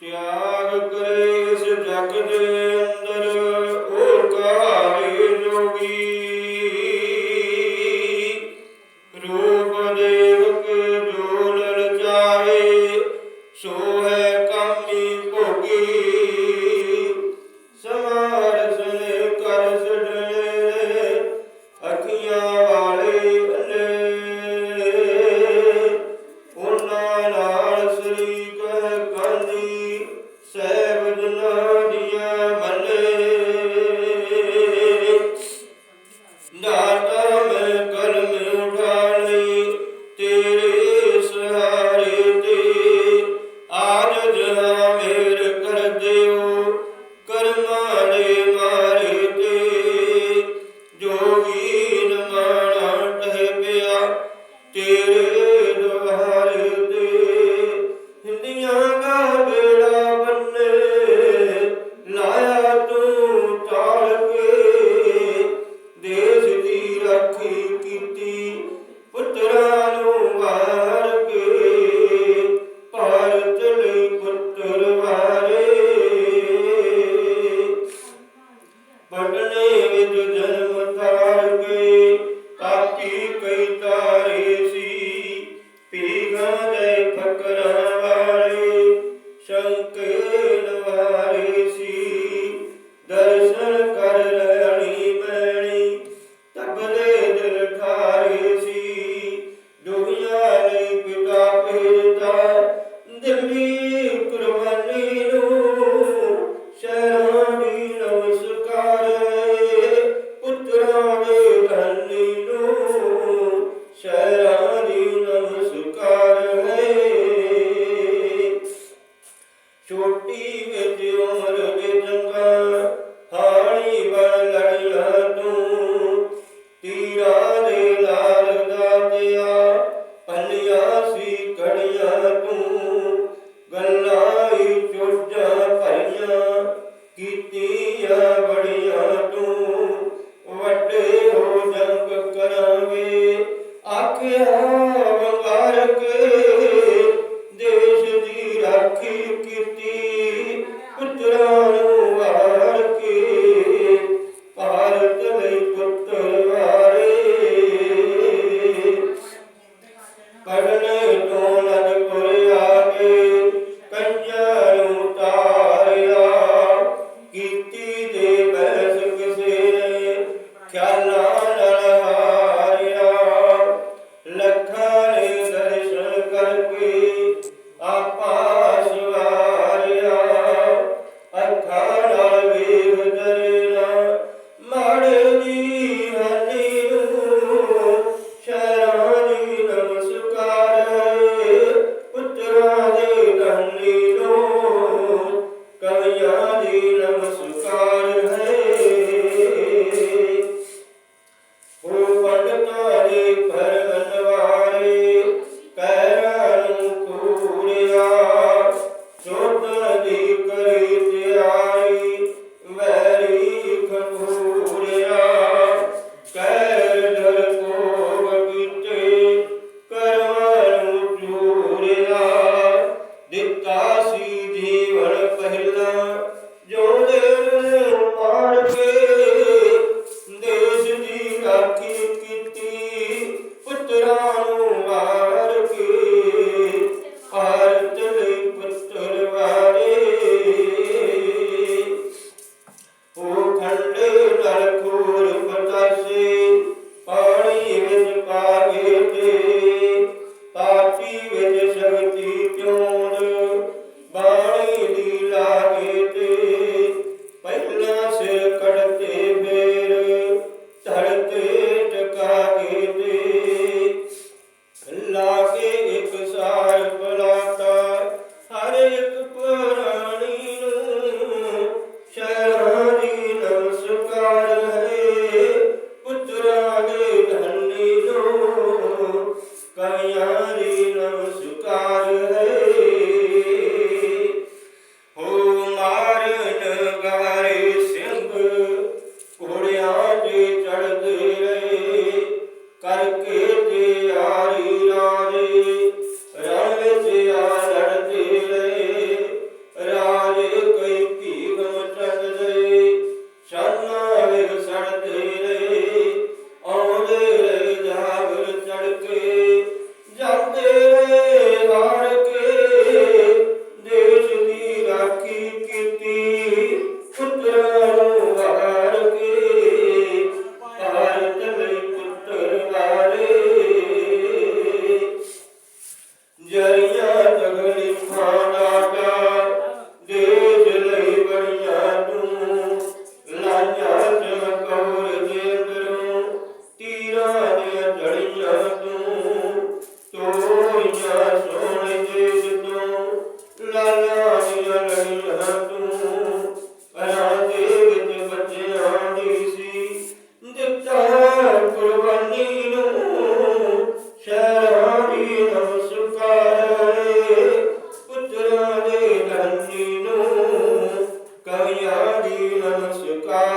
ਤਿਆਗ ਕਰੇ ਇਸ ਜਗ ਦੇ ਅੰਦਰ। ಸುಖಾ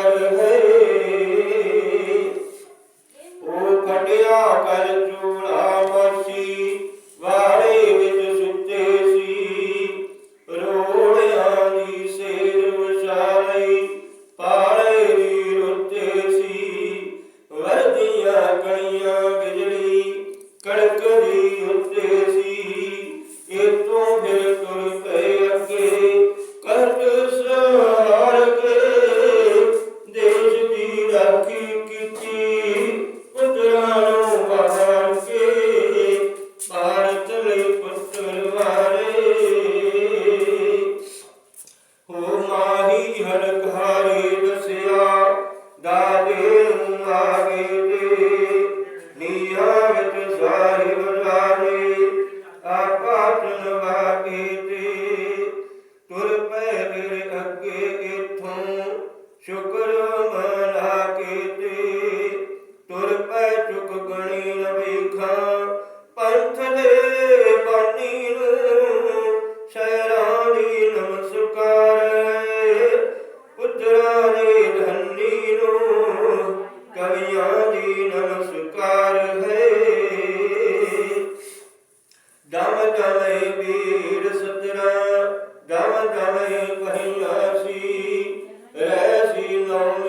জয় হরে ਸਾਹਿਬ ਜਾਨੀ ਆਪਾ ਤੁਨ ਗਵੈ ਵੀਰ ਸੱਜਣਾ ਗਵ ਗਵੈ ਕਹੀਂ ਆਸੀ ਰਹਿਸੀ ਨਾਮ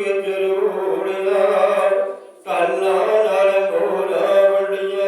வென்று கண்ணால் போராடிய